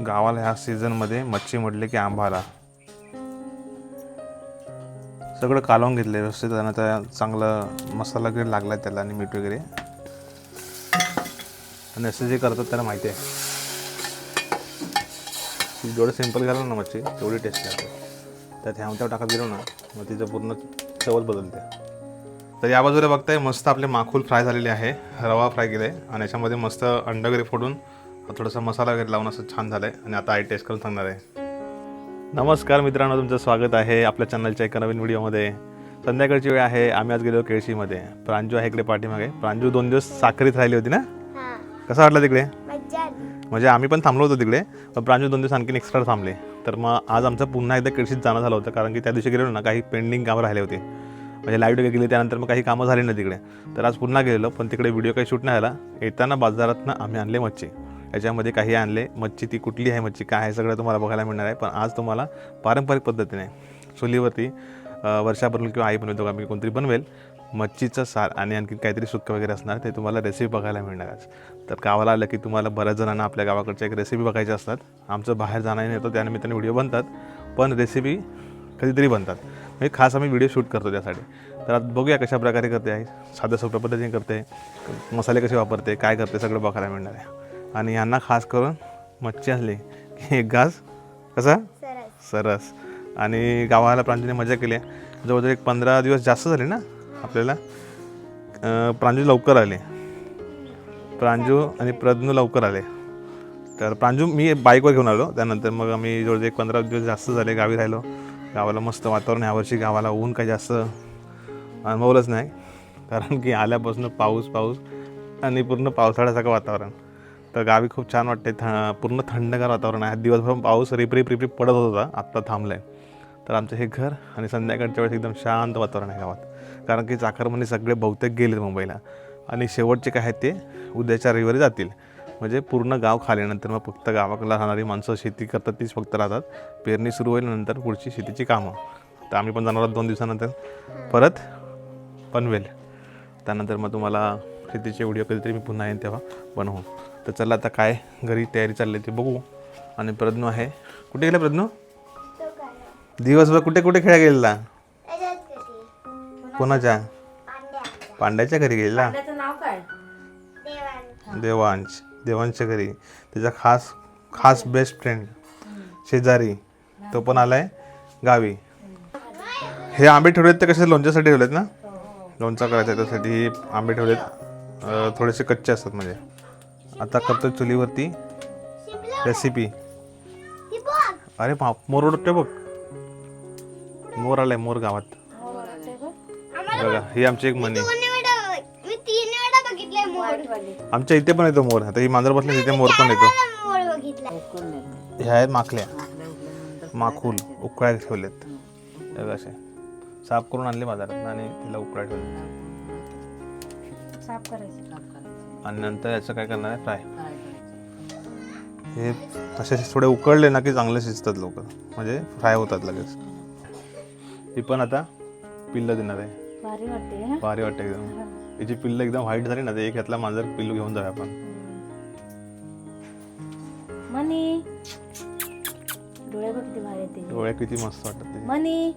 गावाला ह्या सीझनमध्ये मच्छी म्हटले की आंबाला. सगळं कालवून घेतलं व्यवस्थित आणि त्या चांगलं मसाला वगैरे लागला त्याला आणि मीठ वगैरे. आणि असं जे करतात त्याला माहिती आहे. जेवढं सिंपल घालून ना मच्छी तेवढी टेस्ट लागते. त्यात ह्या त्याव टाकत गेलो ना मग तिचं पूर्ण चवच बदलते. तर या बाजूला बघताय मस्त आपले माखूल फ्राय झालेले आहे. रवा फ्राय केले आणि याच्यामध्ये मस्त अंड वगैरे फोडून थोडासा मसाला वगैरे लावून असं छान झालं आहे आणि आता आई टेस्ट करून सांगणार आहे. नमस्कार मित्रांनो तुमचं स्वागत आहे आपल्या चॅनलच्या एका नवीन व्हिडिओमध्ये संध्याकाळची वेळ आहे आम्ही आज गेलो केळशीमध्ये. प्रांजू आहे इकडे पाठीमागे. प्रांजू दोन दिवस साखरीत राहिली होती ना? हा. कसं वाटलं तिकडे? म्हणजे आम्ही पण थांबलो होतो तिकडे पण प्रांजू दोन दिवस आणखीन एक्स्ट्रा थांबले. तर मग आज आमचं पुन्हा एकदा केळशीत जाणं झालं होतं कारण की त्या दिवशी गेलेलो ना काही पेंडिंग कामं राहिले होते. म्हणजे लाइट वगैरे गेली त्यानंतर मग काही कामं झाली ना तिकडे. तर आज पुन्हा गेलेलो पण तिकडे व्हिडिओ काही शूट नाही झाला. येताना बाजारातनं आम्ही आणले मच्छी. याच्यामध्ये काही आणले. मच्छी ती कुठली आहे मच्छी काय आहे सगळं तुम्हाला बघायला मिळणार आहे. पण आज तुम्हाला पारंपरिक पद्धतीने चुलीवरती वर्षा बनवेल किंवा आई बनवेल दोघांपैकी कोणतरी बनवेल मच्छीचं सार आणि आणखी काहीतरी सुक्क वगैरे असणार ते तुम्हाला रेसिपी बघायला मिळणार आज. तर गावाला आलं की तुम्हाला बऱ्याच जणांना आपल्या गावाकडच्या एक रेसिपी बघायच्या असतात. आमचं बाहेर जाणं येतं त्यानिमित्ताने व्हिडिओ बनतात. पण रेसिपी कधीतरी बनतात. म्हणजे खास आम्ही व्हिडिओ शूट करतो त्यासाठी. तर आता बघूया कशा प्रकारे करते आहे साध्या सोप्या पद्धतीने करते मसाले कसे वापरते काय करते सगळं बघायला मिळणार आहे. आणि यांना खास करून मच्छी असली की एक घास कसा? सरस. आणि गावाला प्रांजूने मजा केली. आहे जवळजवळ एक पंधरा दिवस जास्त झाले ना आपल्याला. प्रांजू लवकर आले. प्रांजू आणि प्रज्ञू लवकर आले. तर प्रांजू मी बाईकवर घेऊन आलो. त्यानंतर मग आम्ही जवळजवळ एक पंधरा दिवस जास्त झाले गावी राहिलो. गावाला मस्त वातावरण यावर्षी गावाला ऊन काही जास्त अनुभवलंच नाही. कारण की आल्यापासून पाऊस पाऊस आणि पूर्ण पावसाळ्यासारखं वातावरण. तर गावी खूप छान वाटते. थ पूर्ण थंडगार वातावरण आहे. दिवसभर पाऊस रिप रिप रिप पडत होता आत्ता थांबलं आहे तर आमचं हे घर आणि संध्याकाळच्या वेळेस एकदम शांत वातावरण आहे गावात. कारण की चाकरमणी सगळे बहुतेक गेलेत मुंबईला. आणि शेवटचे काय आहेत ते उद्याच्या रविवारी जातील. म्हणजे पूर्ण गाव खाल्यानंतर मग फक्त गावाकडला राहणारी माणसं शेती करतात तीच फक्त राहतात. पेरणी सुरू होईल नंतर पुढची शेतीची कामं. तर आम्ही पण जाणार आहोत दोन दिवसानंतर. परत पनवेल. त्यानंतर मग तुम्हाला शेतीचे व्हिडिओ कधीतरी मी पुन्हा येईन तेव्हा बनवू. तर चला आता काय घरी तयारी चालली आहे ते बघू. आणि प्रज्ञू आहे. कुठे गेला प्रज्ञू? दिवसभर कुठे कुठे खेळा गेलेला? कोणाच्या? पांड्याच्या घरी गेलेला? देवांश. देवांशच्या घरी. त्याचा खास खास बेस्ट फ्रेंड शेजारी. तो पण आलाय गावी. हे आंबे ठेवलेत ते कसे लोणच्यासाठी ठेवलेत ना? लोणचा करायचा त्यासाठी. हे आंबे ठेवलेत. थोडेसे कच्चे असतात म्हणजे. आता करतो चुलीवरती रेसिपी अरे बाप मोर उडते बघ. मोर आलाय मोर गावात. बघा ही आमची एक मनी आमच्या इथे पण येतो मोर. आता ही मांजर बसल्या तिथे मोर पण येतो. ह्या आहेत माखल्या. माखूल उकळ्या ठेवलेत असे साफ करून आणले बाजारात आणि तिला उकळ्या ठेवले साफ करायचं. आणि नंतर याचं काय करणार आहे? फ्राय. हे तसे थोडे उकळले ना की चांगले शिजतात लोक. म्हणजे फ्राय होतात लगेच. ही पण आता पिल्लं देणार आहे. भारी वाटते हा? वाटते एकदम. याची पिल्लं एकदम व्हाईट झाली ना ते एक ह्यातला मांजर पिल्लू घेऊन जाऊया आपण. मनी! डोळे किती भारी येते डोळे किती मस्त वाटतात ते. मनी!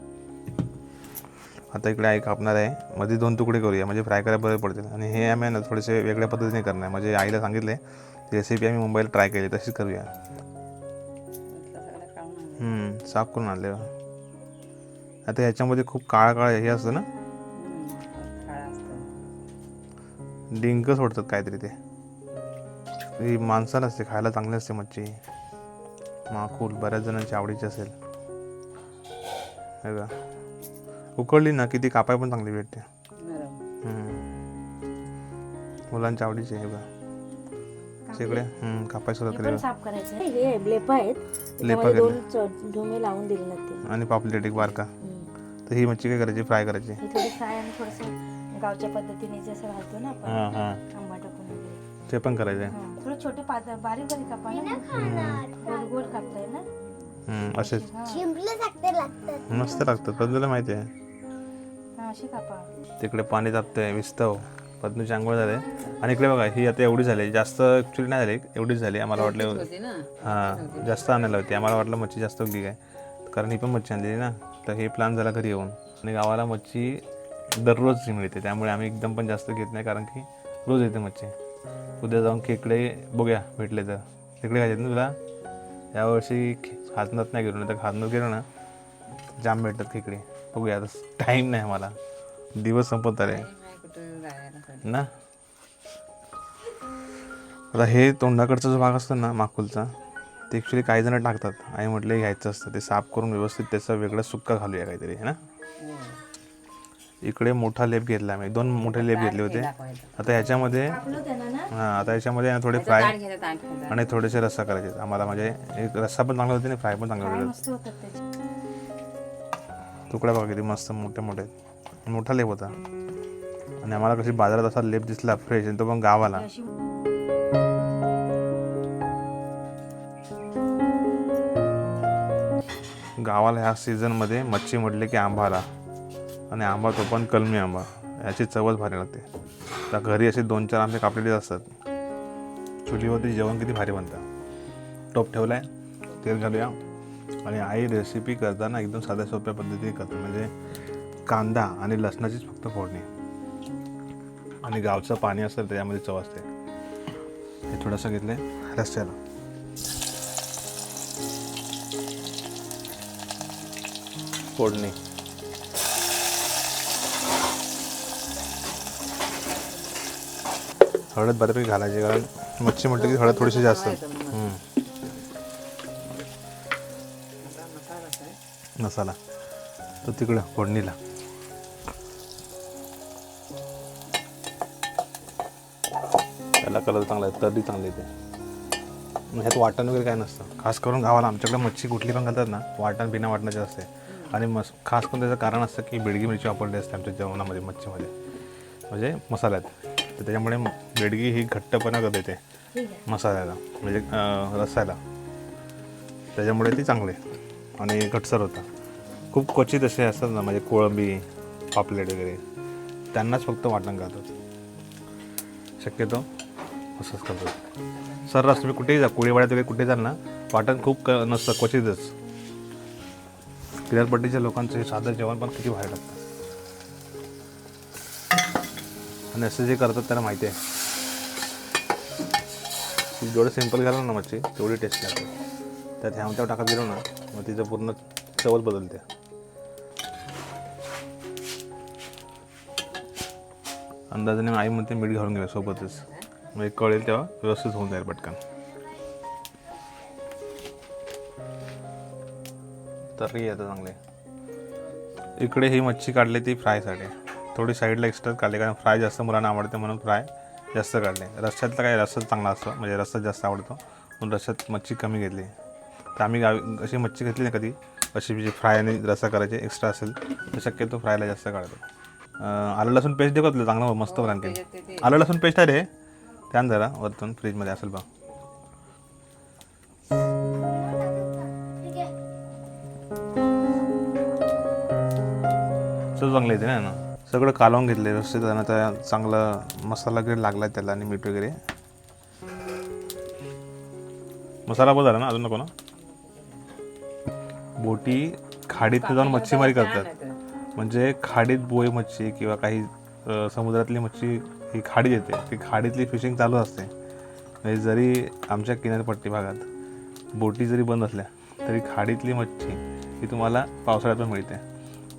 आता इकडे आई कापणार आहे. मध्ये दोन तुकडे करूया म्हणजे फ्राय करायला बरे पडतील. आणि हे आम्ही ना थोडेसे वेगळ्या पद्धतीने करणार. आहे. म्हणजे आईला सांगितले ती रेसिपी आम्ही मुंबईला ट्राय केली तशीच करूया. साफ करून आणले आता ह्याच्यामध्ये खूप काळा काळा हे असतं ना? डिंक सोडतात काहीतरी ते. ही माणसाला असते खायला चांगली असते मच्छी. माकूल बऱ्याच जणांची आवडीची असेल. हे का उकळली ना की ती कापाय पण चांगली भेटते. हम्म. मुलांच्या आवडीची आहे बघा. हम्म, कापाय हे पण साफ करायचं. हे लेप आहेत. लेपं त्याच्यामध्ये केले. दोन च- ढोमे लावून दिले ना ते. आणि पापलेट एक बारका. तर ही मच्छी काय करायची? फ्राय करायची. हे थोडी फ्राय आणि थोडंसं गावच्या पद्धतीने जसं घालतो ना आपण हां हां. आंबा टाकून वगैरे. ते पण करायचं हा, थोडं छोटे पातळ बारीक बारीक कापा ना. गोल गोल कापताय ना. हम्म, असेच. शिंपले लागतात. मस्त लागतं पण तुला माहिती आहे. हा अशी कापा तिकडे पाणी तापतंय विस्तव पद्मची आंघोळ झाले. आणि इकडे बघा ही आता एवढी झाली. जास्त ॲक्च्युली नाही झाली. एवढीच झाली. आम्हाला वाटलं होती ना? हां जास्त आणायला होती. आम्हाला वाटलं मच्छी जास्त उगली काय? कारण ही पण मच्छी आणलेली ना. तर हे प्लॅन झाला घरी येऊन. आणि गावाला मच्छी दररोज मिळते. त्यामुळे आम्ही एकदम पण जास्त घेत नाही कारण की रोज येते मच्छी. उद्या जाऊन खेकडे बघूया भेटले तर. खेकडे खायचे ना तुला? यावर्षी खाजनात नाही गेलो नाही तर खाजनात गेलो ना जाम भेटतात खेकडे. बघूया आता टाईम नाही मला दिवस संपत आले. ना? आता हे तोंडाकडचा जो भाग असतो ना माकुलचा ते ॲक्च्युली काही जण टाकतात. आई म्हटलं हे घ्यायचं असतं. ते साफ करून व्यवस्थित त्याचा वेगळा सुक्का घालूया काहीतरी है ना? हो. इकडे मोठा लेप घेतला आम्ही. दोन मोठे लेप घेतले होते. आता ह्याच्यामध्ये हां आता ह्याच्यामध्ये ना थोडे फ्राय. आणि थोडेसे रस्सा करायचे. आम्हाला म्हणजे एक रस्सा पण चांगला होते आणि फ्राय पण चांगला होते. तुकड्या बघा किती मस्त मोठे मोठे मोठा लेप होता. आणि आम्हाला कशी बाजारात असा लेप दिसला फ्रेश आणि तो पण गावाला. गावाला ह्या सीझनमध्ये मच्छी म्हटले की आंबा आला आणि आंबा तो पण कलमी आंबा. याची चवच भारी लागते. तर घरी असे दोन चार आंबे कापलेले असतात. चुलीवरती जेवण किती भारी बनतं. टोप ठेवलाय तेल घालूया. आणि आई रेसिपी करताना एकदम साध्या सोप्या पद्धतीने करते. म्हणजे कांदा आणि लसणाचीच फक्त फोडणी. आणि गावचं पाणी असेल त्याच्यामध्ये चव असते. हे थोडंसं घेतलं रस्त्याला. फोडणी. हळद बऱ्यापैकी घालायची कारण मच्छी म्हटलं की हळद थोडीशी जास्त. मसाला. तो तिकडं फोडणीला. त्याला कलर चांगला आहे तर्री चांगली येते. ह्यात वाटण वगैरे काय नसतं. खास करून गावाला आमच्याकडे मच्छी कुठली पण घालतात ना वाटण बिना वाटणाचे असते. आणि मस खास करून त्याचं कारण असतं की बेडगी मिरची वापरली असते आमच्या जेवणामध्ये मच्छीमध्ये. म्हणजे मसाल्यात. तर त्याच्यामुळे बेडगी ही घट्टपणा करत येते मसाल्याला म्हणजे रसायला. त्याच्यामुळे ती चांगली आणि घटसर होतं. खूप क्वचित असे असतात ना म्हणजे कोळंबी पापलेट वगैरे. त्यांनाच फक्त वाटण घालतात शक्यतो असंच करतात. सर्रास तुम्ही कुठेही जा कोळीवाड्यात वगैरे कुठे जाल ना वाटण खूप क नसतं क्वचितच. किनारपट्टीच्या लोकांचं हे साधं जेवण पण किती बाहेर लागतं. आणि असं जे करतात त्यांना माहिती आहे. जेवढं सिंपल घालून ना मच्छी तेवढी टेस्ट लागते. त्यात ह्या त्यावर टाकत गेलो ना मग तिचं पूर्ण चवच बदलते. अंदाजाने आई म्हणते मीठ घालून घेऊया सोबतच. म्हणजे कळेल तेव्हा व्यवस्थित होऊन जाईल पटकन. तरी येतं चांगले. इकडे ही मच्छी काढली ती फ्रायसाठी थोडी साईडला एक्स्ट्रा काढली कारण फ्राय जास्त मुलांना आवडते म्हणून फ्राय जास्त काढले. रस्स्यातला काय रस्साच चांगला असतो म्हणजे रस्सा जास्त आवडतो. म्हणून रस्त्यात मच्छी कमी घेतली. तर आम्ही गावी अशी मच्छी घेतली ना कधी. अशी म्हणजे फ्राय आणि रस्सा करायची एक्स्ट्रा असेल तर शक्यतो फ्रायला जास्त काढतो. आलं लसूण पेस्ट देऊ का तुला? चांगलं मस्त होईल आणखी आलं लसूण पेस्ट आहे रे. त्यान जरा वरतून फ्रीजमध्ये असेल बघ. चव चांगली येते ना. सगळं कालवून घेतले व्यवस्थित आणि आता चांगलं मसाला वगैरे लागला त्याला आणि मीठ वगैरे. मसाला पण झाला ना? अजून नको ना? बोटी खाडीत जाऊन मच्छीमारी करतात. म्हणजे खाडीत बोय मच्छी किंवा काही समुद्रातली मच्छी ही खाडीत येते. ती खाडीतली फिशिंग चालू असते. म्हणजे जरी आमच्या किनारपट्टी भागात बोटी जरी बंद असल्या तरी खाडीतली मच्छी ही तुम्हाला पावसाळ्यात पण मिळते.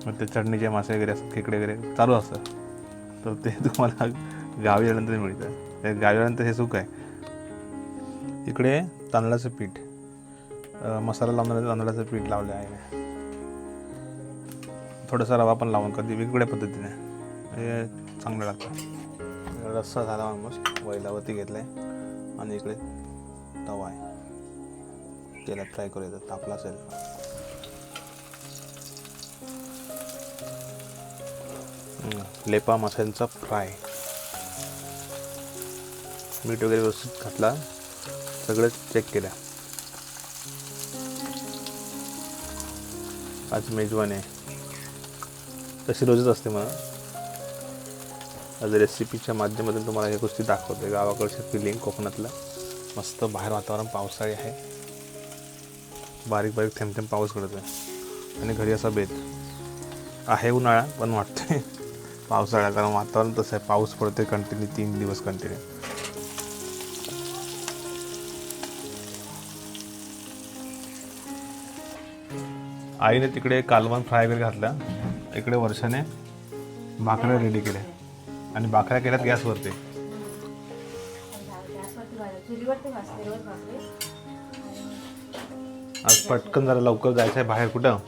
मग ते चटणीचे मासे वगैरे असतात खेकडे वगैरे चालू असतं तर ते तुम्हाला गावी आल्यानंतर मिळतं. ते गावी आल्यानंतर हे सुख आहे. इकडे तांदळाचं पीठ. मसाला लावणाऱ्या तांदळाचं पीठ लावलं आहे थोडासा रवा पण लावून कधी वेगवेगळ्या पद्धतीने. हे चांगलं लागतं. रस्सा झाला ऑलमोस्ट वैलावरती घेतलं आहे आणि इकडे तवा आहे. तेलात फ्राय करू येतात तापला असेल. लेपा माशांचा फ्राय. मीठ वगैरे व्यवस्थित घातला. सगळं चेक केलं. आज मेजवान आहे. तशी रोजच असते मला आज रेसिपीच्या माध्यमातून तुम्हाला ह्या गोष्टी दाखवते गावाकडचे फिलिंग कोकणातलं मस्त बाहेर वातावरण पावसाळी आहे. बारीक बारीक थेंब थेंब पाऊस पडत आहे आणि घरी असा बेत आहे उन्हाळा पण वाटते पावसाळा कारण वातावरण तसं आहे. पाऊस पडते कंटिन्यू तीन दिवस कंटिन्यू आईने तिकडे कालवण फ्राय वगैरे घातला. इकडे वर्षाने भाकऱ्या रेडी केल्या. आणि भाकऱ्या केल्यात गॅसवरती. आज पटकन जरा लवकर जायचं आहे बाहेर कुठं?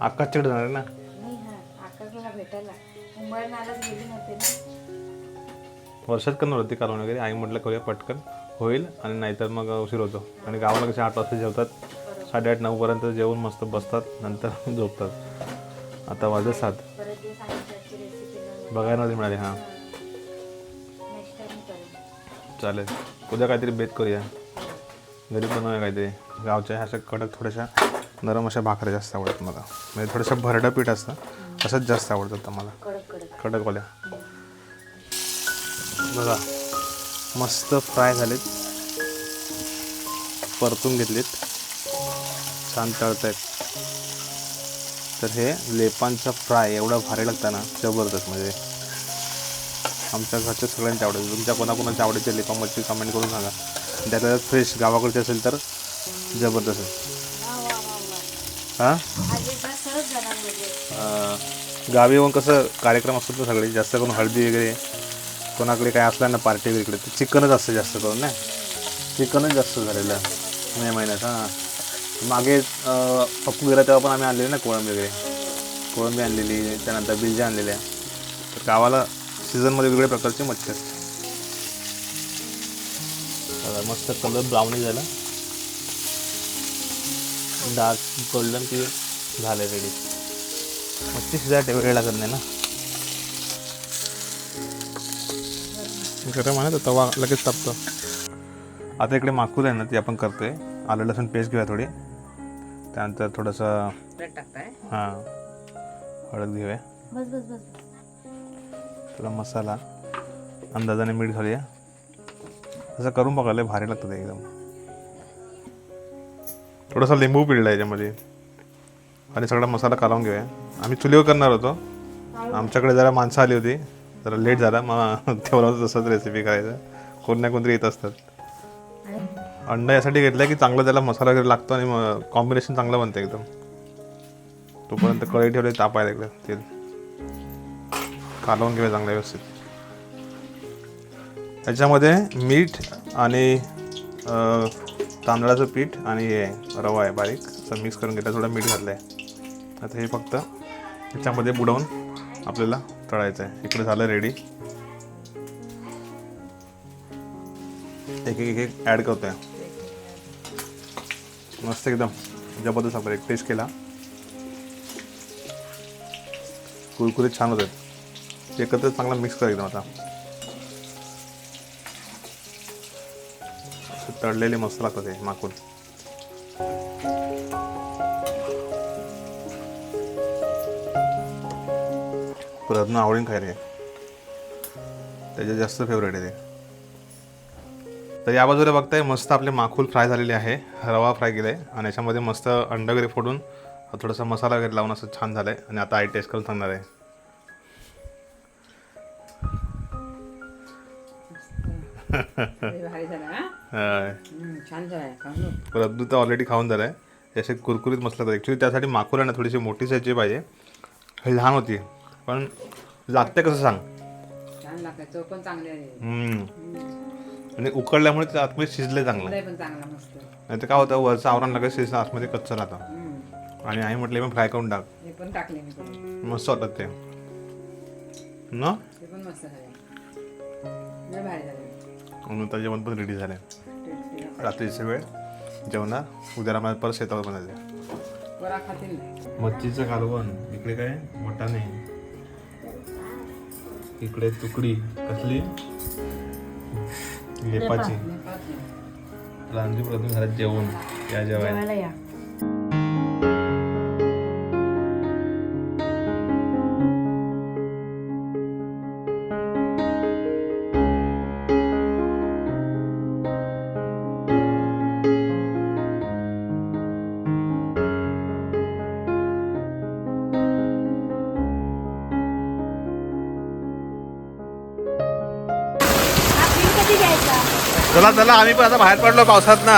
आता कुठे जाणार ना? हा वर्षात करणार होती कालवण वगैरे? आई म्हटलं करूया पटकन. होईल आणि नाहीतर मग उशीर होतो. आणि गावाला कसे आठ वाजता जेवतात? साडेआठ नऊपर्यंत जेवून मस्त बसतात नंतर झोपतात. आता वाजत सात. बघायला नाही मिळाली हां. चालेल. उद्या काहीतरी बेत करूया. घरी बनवूया काहीतरी. गावच्या अशा कडक थोड्याशा नरम अशा भाकऱ्या जास्त आवडतात मला. म्हणजे थोडंसं भरडं पीठ असतं असंच जास्त आवडतात मला कडक कडक. कडकवाल्या. बघा मस्त फ्राय झालेत. परतून घेतलेत. छान तळतायत तर हे लेपांचा फ्राय एवढा भारी लागतं ना जबरदस्त म्हणजे. आमच्या घरच्या सगळ्यांच्या आवडेल तुमच्या कोणाकोणाच्या आवडीचे लेपा मच्छी कमेंट करून सांगा. त्यात जर फ्रेश गावाकडचे असेल तर जबरदस्त. आहे. हां गावी येऊन कसं कार्यक्रम असतो ना सगळे जास्त करून हळदी वगैरे कोणाकडे काय असलं ना पार्टी वगैरे इकडे तर चिकनच असतं जास्त करून ना चिकनच जास्त झालेलं मे महिन्यात हां. मागे पप्पू गेला तेव्हा पण आम्ही आणलेले ना कोळंबी वगैरे. कोळंबी आणलेली त्यानंतर बिलज्या आणलेल्या तर गावाला सीझनमध्ये वेगवेगळ्या प्रकारचे मच्छी असतात. मस्त कलर ब्राऊनी झाला. डार्क गोल्डन की झालं रेडी मच्छी शिजायला वेळ लागत नाही ना. गरम आहे ना तवा लगेच तापतो. आता इकडे माकूर आहे ना ते आपण करतोय. आलं लसूण पेस्ट घेऊया थोडी. त्यानंतर थोडंसं हां हळद घेऊया. बस बस बस. थोडा मसाला अंदाजाने मीठ घालूया. असं करून बघायला भारी लागतं ते एकदम. थोडासा लिंबू पिळला याच्यामध्ये. आणि सगळा मसाला कालवून घेऊया. आम्ही चुलीवर करणार होतो. आमच्याकडे जरा माणसं आली होती. जरा लेट झाला. मग ठेवलं होतं तसंच रेसिपी करायचं. कोण ना कोणतरी येत असतात. अंडा यासाठी घेतलं की चांगलं त्याला मसाला वगैरे लागतो आणि मग कॉम्बिनेशन चांगलं बनतं एकदम. तोपर्यंत कढई ठेवले तापायला इकडे तेल. कालवून घेऊया चांगलं व्यवस्थित. त्याच्यामध्ये मीठ आणि तांदळाचं पीठ आणि हे रवा आहे बारीक. असं मिक्स करून घेतला थोडं मीठ घातलं आहे आता हे फक्त त्याच्यामध्ये बुडवून आपल्याला तळायचं आहे. इकडे झालं रेडी एक एक एक ॲड आहे मस्त एकदम. जबरदस्त आपण एक टेस्ट केला. कुरकुरे छान होत आहेत एकत्र चांगला मिक्स कर एकदम आता. तळलेले मस्त लागतात ते माकून प्रयत्न आवडीन खायला रे त्याचे जास्त फेवरेट आहे ते. तर या बाजूला बघताय मस्त आपले माखूल फ्राय झालेले आहे. रवा फ्राय केला आहे आणि याच्यामध्ये मस्त अंडा वगैरे फोडून थोडासा मसाला वगैरे लावून असं छान झालं आहे आणि आता आई टेस्ट करून सांगणार आहे. हा. रद्दू तर ऑलरेडी खाऊन झालं आहे असे कुरकुरीत मस्त लागतात ॲक्च्युली त्यासाठी माकूर आहे ना थोडीशी मोठी साईजची पाहिजे. हे लहान होती. पण लागते कसं सांग. छान लागतंय चव पण चांगली आहे. आणि उकडल्यामुळे ते आतमध्ये शिजले चांगलं. उलय पण चांगला मस्त. नाही तर काय होतं वरचं आवरण लगेच शिजलं आतमध्ये कच्चं राहतं. हम्म. आणि आई म्हटलं मग फ्राय करून टाक. हे पण टाकले मी पण मस्त वाटत ते. ना? हे पण मस्त झाले. लय भारी झाले. म्हणून आता जेवण पण रेडी झालं. टेस्टी. रात्रीचा वेळ. जेवणार उद्याला मला परत शेतावर बनायचं खातील नाही मच्छीचं कालवण. इकडे काय? वटाणे इकडे तुकडी. कसली? लेपाची. रांजी प्रथम घरात जेवण. या जेवायला. जेवायला या. चला चला आम्ही पण आता बाहेर पडलो पावसात ना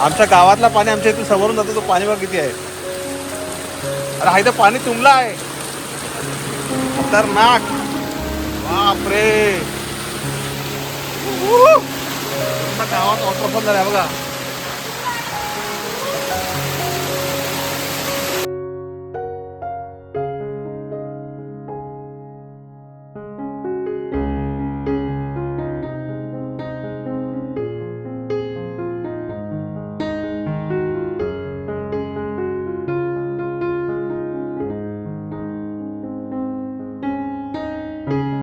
आमच्या गावातला पाणी आमच्या इथून समोरून जातो तो पाणी बघ किती आहे? अरे हा इथं पाणी तुंबला आहे. खतरनाक. बापरे. गावात गावात वॉटरफॉल आहे बघा.